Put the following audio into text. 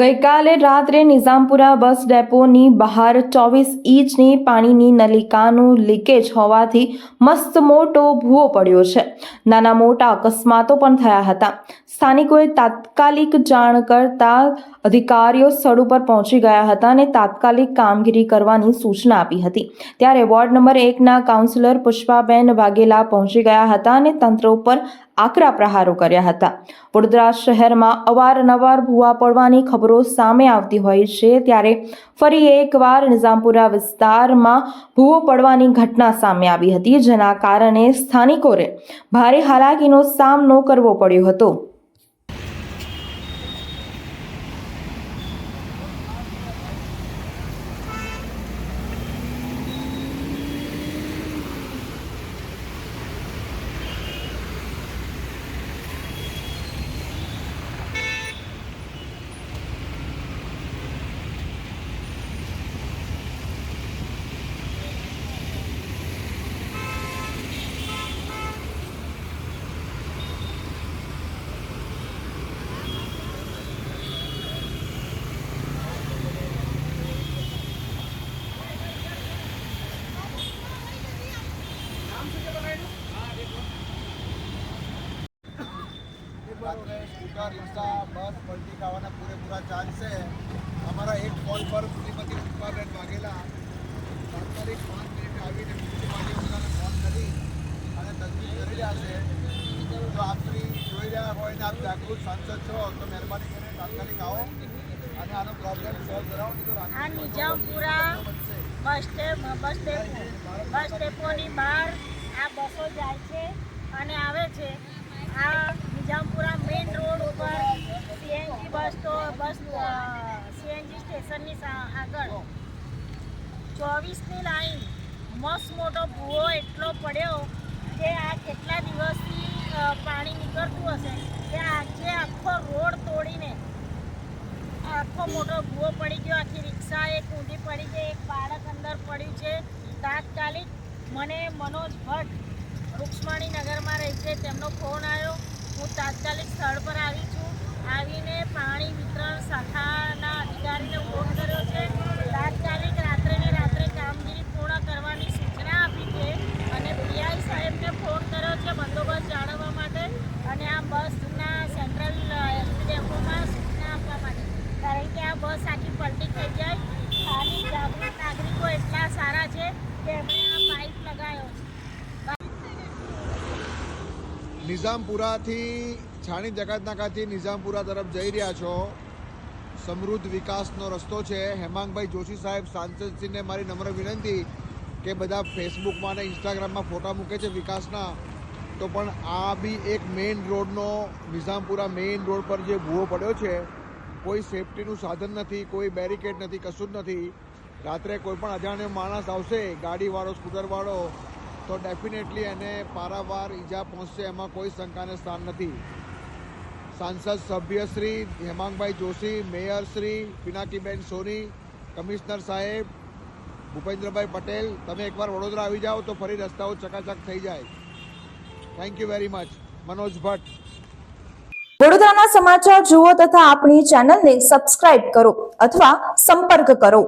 ગઈકાલે રાત્રે નિઝામપુરા બસ ડેપોની બહાર ચોવીસ ઇંચની પાણીની નલિકાનું લીકેજ હોવાથી મસ્ત મોટો ભૂવો પડ્યો છે. નાના મોટા અકસ્માતો પણ થયા હતા. સ્થાનિકોએ તાત્કાલિક જાણ કરતા અધિકારીઓ સ્થળ ઉપર પહોંચી ગયા હતા અને તાત્કાલિક કામગીરી કરવાની સૂચના આપી હતી. ત્યારે વોર્ડ નંબર એકના કાઉન્સિલર પુષ્પાબેન વાઘેલા પહોંચી ગયા હતા અને તંત્ર ઉપર આકરા પ્રહારો કર્યા હતા. વડોદરા શહેરમાં અવારનવાર ભૂવા પડવાની ખબરો સામે આવતી હોય છે ત્યારે ફરી એકવાર નિઝામપુરા વિસ્તારમાં ભૂવો પડવાની ઘટના સામે આવી હતી, જેના કારણે સ્થાનિકોને ભારે હાલાકીનો સામનો કરવો પડ્યો હતો. રાત્રે સ્કૂટર રિક્ષા બસ પલટી ખાવાના પૂરેપૂરા ચાન્સ છે. અમારા એક કોલ પર શ્રીમતી પુષ્પાબેન વાઘેલા તાત્કાલિક પાંચ મિનિટ આવીને મ્યુનિસિપાલિટીવાળાને ફોન કરી અને તજવીજ કરી રહ્યા છે. જો આપણી જોઈ રહ્યા હોય ને આપ જાગૃત સાંસદ છો તો મહેરબાની કરીને તાત્કાલિક આવો અને આનો પ્રોબ્લેમ સોલ્વ કરાવો નહીં તો આ નિજામપુરા બસ સ્ટેપ બસ સ્ટેપ બસ ડેપોની બહાર આ બસો જાય છે અને આવે છે. આ નિજામપુરા મેઇન રોડ ઉપર સીએનજી બસ તો બસ સીએનજી સ્ટેશનની આગળ. ચોવીસની લાઈન મસ્ત મોટો ભૂવો એટલો પડ્યો કે આ કેટલા દિવસથી પાણી નીકળતું હશે કે આજે આખો રોડ તોડીને આખો મોટો ભૂવો પડી ગયો. આખી રિક્ષા એક ઊંધી પડી ગઈ એક બાળક અંદર પડ્યું છે. તાત્કાલિક મને મનોજ ભટ્ટ રૂક્ષ્મણી નગરમાં રહે છે. તેમનો ફોન આવ્યો. હું તાત્કાલિક સ્થળ પર આવી છું. આવીને પાણી વિતરણ શાખાના અધિકારીને ફોન કર્યો છે. તાત્કાલિક રાત્રે ને રાત્રે કામગીરી પૂર્ણ કરવાની સૂચના આપી છે અને પીઆઈ સાહેબને ફોન કર્યો છે બંદોબસ્ત જાળવવા માટે અને આ બસના સેન્ટ્રલ ડેપોમાં સૂચના આપવા માટે. કારણ કે આ બસ આખી પલટી થઈ જાય. સ્થાનિક જાગૃત નાગરિકો એટલા સારા છે કે એમણે આ પાઇપ લગાવ્યો. છે નિઝામપુરાથી છાણી જકાતનાકાથી નિઝામપુરા તરફ જઈ રહ્યા છો. સમૃદ્ધ વિકાસનો રસ્તો છે. હેમાંગભાઈ જોશી સાહેબ, સાંસદશ્રીને મારી નમ્ર વિનંતી કે બધા ફેસબુકમાં અને ઇન્સ્ટાગ્રામમાં ફોટા મૂકે છે વિકાસના. તો પણ આ બી એક મેઇન રોડનો, નિઝામપુરા મેઇન રોડ પર જે ભૂવો પડ્યો છે, કોઈ સેફટીનું સાધન નથી, કોઈ બેરિકેડ નથી, કશું જ નથી. રાત્રે કોઈ પણ અજાણ્યો માણસ આવશે, ગાડીવાળો, સ્કૂટરવાળો તો ડેફિનેટલી એને પારાવાર ઈજા પહોંચશે, એમાં કોઈ શંકાને સ્થાન નથી. સાંસદ સભ્યશ્રી હેમાંગભાઈ જોશી મેયરશ્રી પિનાકીબેન સોની, કમિશનર સાહેબ ભૂપેન્દ્રભાઈ પટેલ, તમે એકવાર વડોદરા આવી જાઓ તો ફરી રસ્તાઓ ચકાચક થઈ જાય. Thank you very much Manoj Bhatt. વડોદરાના સમાચાર જુઓ તથા આપણી ચેનલને સબસ્ક્રાઇબ કરો અથવા સંપર્ક કરો.